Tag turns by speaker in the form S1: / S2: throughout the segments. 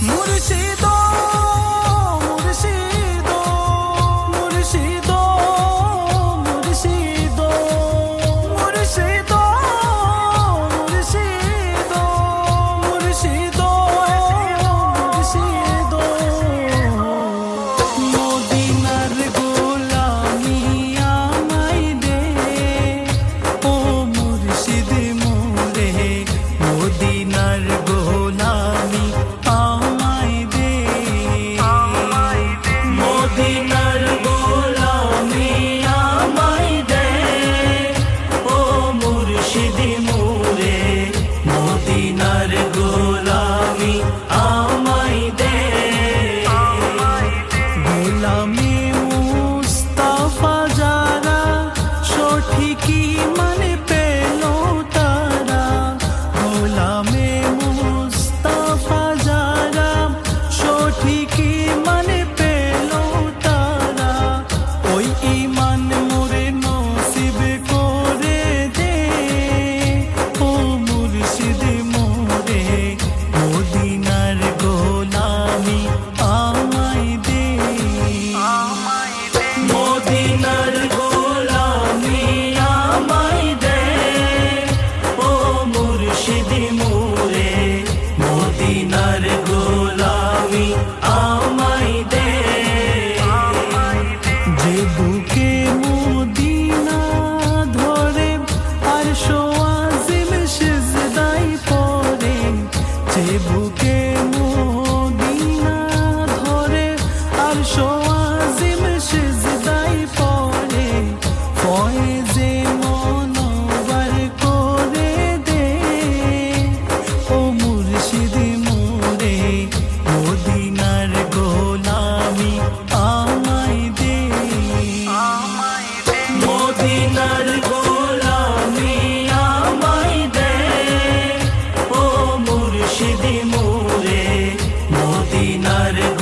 S1: Muros oh, de. বুকে মোদিনা ধরে আর সোয়াজিম সিজদাই পড়ে ফয়েজে মনোবার করে দে। ও মুর্শিদ মোরে মোদিনার গোলামি আমায় দে। মোদিনার গোলামি মদিনার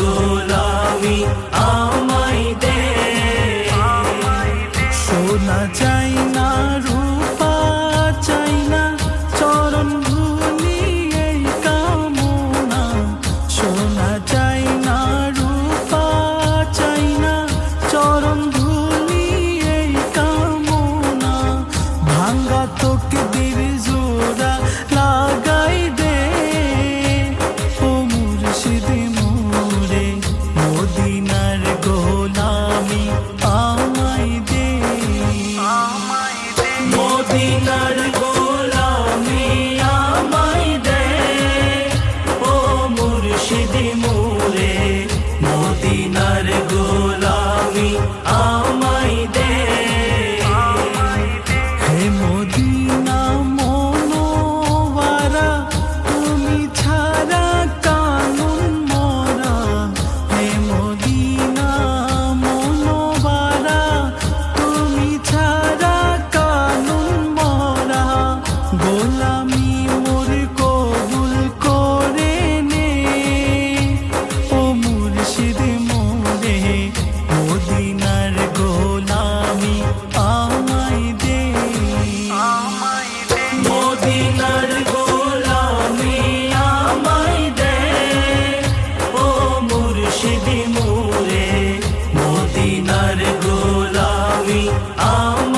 S1: on.